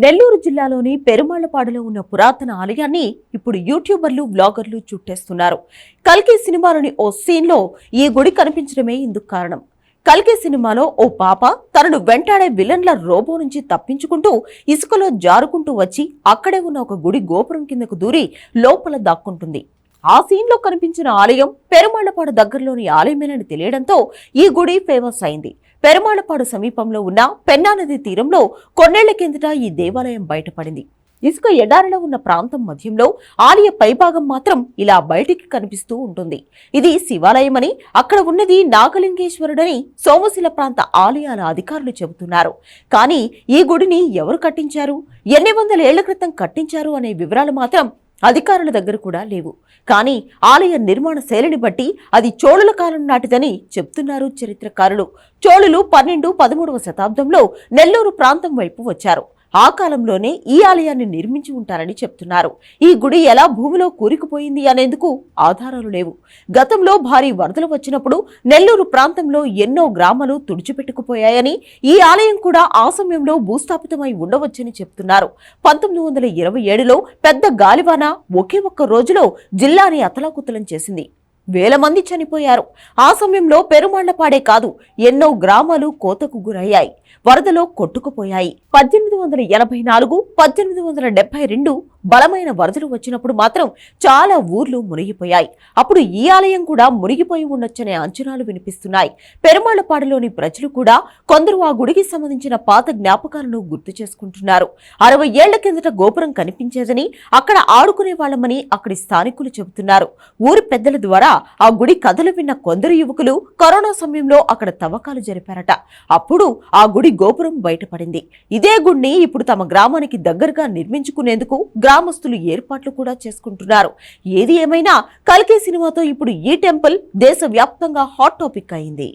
నెల్లూరు జిల్లాలోని పెరుమాళ్ళపాడులో ఉన్న పురాతన ఆలయాన్ని ఇప్పుడు యూట్యూబర్లు బ్లాగర్లు చుట్టేస్తున్నారు. కల్కి సినిమాలోని ఓ సీన్లో ఈ గుడి కనిపించడమే ఇందుకు కారణం. కల్కి సినిమాలో ఓ పాప తనను వెంటాడే విలన్ల రోబో నుంచి తప్పించుకుంటూ ఇసుకలో జారుకుంటూ వచ్చి అక్కడే ఉన్న ఒక గుడి గోపురం కిందకు దూరి లోపల దాక్కుంటుంది. ఆ సీన్లో కనిపించిన ఆలయం పెరుమాళ్ళపాడు దగ్గరలోని ఆలయమేనని తెలియడంతో ఈ గుడి ఫేమస్ అయింది. పెరమాళపాడు సమీపంలో ఉన్న పెన్నా నది తీరంలో కొన్నేళ్ళ కిందట ఈ దేవాలయం బయటపడింది. ఇసుక ఎడారిలో ఉన్న ప్రాంతం మధ్యంలో ఆలయ పైభాగం మాత్రం ఇలా బయటికి కనిపిస్తూ ఉంటుంది. ఇది శివాలయమని అక్కడ ఉన్నది నాగలింగేశ్వరుడని సోమశిల ప్రాంత ఆలయాల అధికారులు చెబుతున్నారు. కానీ ఈ గుడిని ఎవరు కట్టించారు? ఎన్ని వందల ఏళ్ళ క్రితం కట్టించారు? అనే వివరాలు మాత్రం అధికారుల దగ్గర కూడా లేవు. కానీ ఆలయ నిర్మాణ శైలిని బట్టి అది చోళుల కాలం నాటిదని చెప్తున్నారు చరిత్రకారులు. చోళులు పన్నెండు పదమూడవ శతాబ్దంలో నెల్లూరు ప్రాంతం వైపు వచ్చారు. ఆ కాలంలోనే ఈ ఆలయాన్ని నిర్మించి ఉంటారని చెప్తున్నారు. ఈ గుడి ఎలా భూమిలో కూరుకుపోయింది అనేందుకు ఆధారాలు లేవు. గతంలో భారీ వరదలు వచ్చినప్పుడు నెల్లూరు ప్రాంతంలో ఎన్నో గ్రామాలు తుడిచిపెట్టుకుపోయాయని ఈ ఆలయం కూడా ఆ సమయంలో భూస్థాపితమై ఉండవచ్చని చెప్తున్నారు. పంతొమ్మిది వందల ఇరవై ఏడులో పెద్ద గాలివాన ఒకే ఒక్క రోజులో జిల్లాని అతలాకుతలం చేసింది. వేల మంది చనిపోయారు. ఆ సమయంలో పెరుమాళ్ళపాడే కాదు ఎన్నో గ్రామాలు కోతకు గురయ్యాయి. వరదలో కొట్టుకుపోయాయి. పద్దెనిమిది వందల ఎనభై నాలుగు పద్దెనిమిది వందల డెబ్బై రెండు బలమైన వరదలు వచ్చినప్పుడు మాత్రం చాలా ఊర్లు మునిగిపోయాయి. అప్పుడు ఈ ఆలయం కూడా మునిగిపోయి ఉండొచ్చనే అంచనాలు వినిపిస్తున్నాయి. పెరుమాళ్ళపాడులోని ప్రజలు కూడా కొందరు ఆ గుడికి సంబంధించిన పాత జ్ఞాపకాలను గుర్తు చేసుకుంటున్నారు. అరవై ఏళ్ళ కిందట గోపురం కనిపించేదని అక్కడ ఆడుకునే వాళ్ళమని అక్కడి స్థానికులు చెబుతున్నారు. ఊరి పెద్దల ద్వారా ఆ గుడి కథలు విన్న కొందరు యువకులు కరోనా సమయంలో అక్కడ తవ్వకాలు జరిపారట. అప్పుడు ఆ గుడి గోపురం బయటపడింది. ఇదే గుడిని ఇప్పుడు తమ గ్రామానికి దగ్గరగా నిర్మించుకునేందుకు గ్రామస్తులు ఏర్పాట్లు కూడా చేసుకుంటున్నారు. ఏది ఏమైనా కల్కి సినిమాతో ఇప్పుడు ఈ టెంపుల్ దేశవ్యాప్తంగా హాట్ టాపిక్ అయింది.